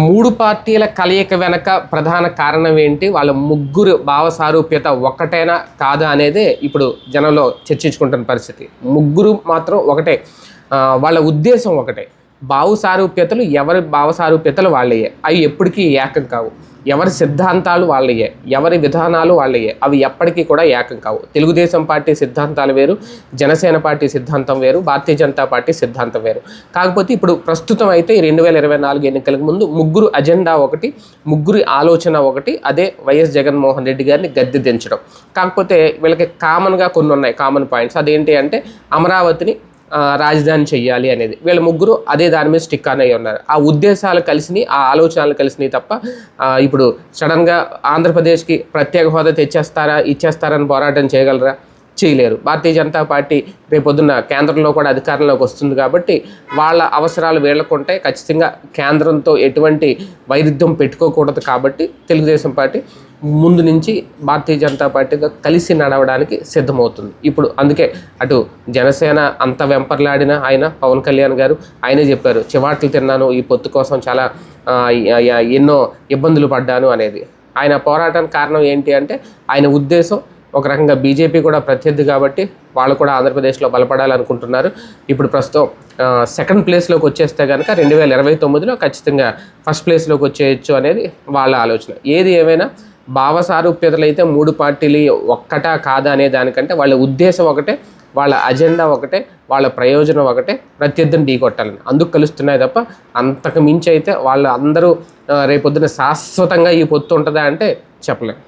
మూడు పార్టీల కలయిక వెనక ప్రధాన కారణం ఏంటి? వాళ్ళ ముగ్గురు భావ సారూప్యత కాదా అనేది ఇప్పుడు జనంలో చర్చించుకుంటున్న పరిస్థితి. ముగ్గురు మాత్రం ఒకటే. వాళ్ళ ఉద్దేశం ఒకటే. భావ సారూప్యతలు ఎవరి భావ సారూప్యతలు వాళ్ళయే. అవి ఎప్పటికీ ఏకం కావు. ఎవరి సిద్ధాంతాలు వాళ్ళయే. ఎవరి విధానాలు వాళ్ళయే. అవి ఎప్పటికీ కూడా ఏకం కావు. తెలుగుదేశం పార్టీ సిద్ధాంతాలు వేరు జనసేన పార్టీ సిద్ధాంతం వేరు భారతీయ జనతా పార్టీ సిద్ధాంతం వేరు. కాకపోతే ఇప్పుడు ప్రస్తుతం అయితే రెండు వేల ఇరవై నాలుగు ఎన్నికలకు ముందు ముగ్గురు అజెండా ఒకటి ముగ్గురి ఆలోచన ఒకటి అదే వైఎస్ జగన్మోహన్ రెడ్డి గారిని గద్దె దించడం. కాకపోతే వీళ్ళకి కామన్గా కొన్ని ఉన్నాయి కామన్ పాయింట్స్. అదేంటి అంటే అమరావతిని రాజధాని చెయ్యాలి అనేది. వీళ్ళ ముగ్గురు అదే దాని మీద స్టిక్ అనే ఉన్నారు. ఆ ఉద్దేశాలు కలిసినాయి ఆ ఆలోచనలు కలిసినాయి తప్ప ఇప్పుడు సడన్గా ఆంధ్రప్రదేశ్కి ప్రత్యేక హోదా తెచ్చేస్తారా ఇచ్చేస్తారని పోరాటం చేయగలరా? చేయలేరు. భారతీయ జనతా పార్టీ రేపొద్దున కేంద్రంలో కూడా అధికారంలోకి వస్తుంది కాబట్టి వాళ్ళ అవసరాలు వీళ్ళకుంటే ఖచ్చితంగా కేంద్రంతో ఎటువంటి వైరుధ్యం పెట్టుకోకూడదు కాబట్టి తెలుగుదేశం పార్టీ ముందు నుంచి భారతీయ జనతా పార్టీతో కలిసి నడవడానికి సిద్ధమవుతుంది. ఇప్పుడు అందుకే అటు జనసేన అంత వెంపర్లాడిన ఆయన పవన్ కళ్యాణ్ గారు ఆయనే చెప్పారు చివాట్లు తిన్నాను ఈ పొత్తు కోసం చాలా ఎన్నో ఇబ్బందులు పడ్డాను అనేది. ఆయన పోరాటానికి కారణం ఏంటి అంటే ఆయన ఉద్దేశం ఒక రకంగా బీజేపీ కూడా ప్రత్యర్థి కాబట్టి వాళ్ళు కూడా ఆంధ్రప్రదేశ్లో బలపడాలనుకుంటున్నారు. ఇప్పుడు ప్రస్తుతం సెకండ్ ప్లేస్లోకి వచ్చేస్తే కనుక రెండు వేల ఇరవై తొమ్మిదిలో ఖచ్చితంగా ఫస్ట్ ప్లేస్లోకి వచ్చేయచ్చు అనేది వాళ్ళ ఆలోచన. ఏది ఏమైనా భావ సారూప్యతలు అయితే మూడు పార్టీలు ఒక్కటా కాదా అనే దానికంటే వాళ్ళ ఉద్దేశం ఒకటే వాళ్ళ అజెండా ఒకటే వాళ్ళ ప్రయోజనం ఒకటే ప్రత్యర్థిని ఢీకొట్టాలని అందుకు కలుస్తున్నాయి తప్ప అంతకు మించి అయితే వాళ్ళు అందరూ రేపొద్దున శాశ్వతంగా ఈ పొత్తు ఉంటుందా అంటే చెప్పలేం.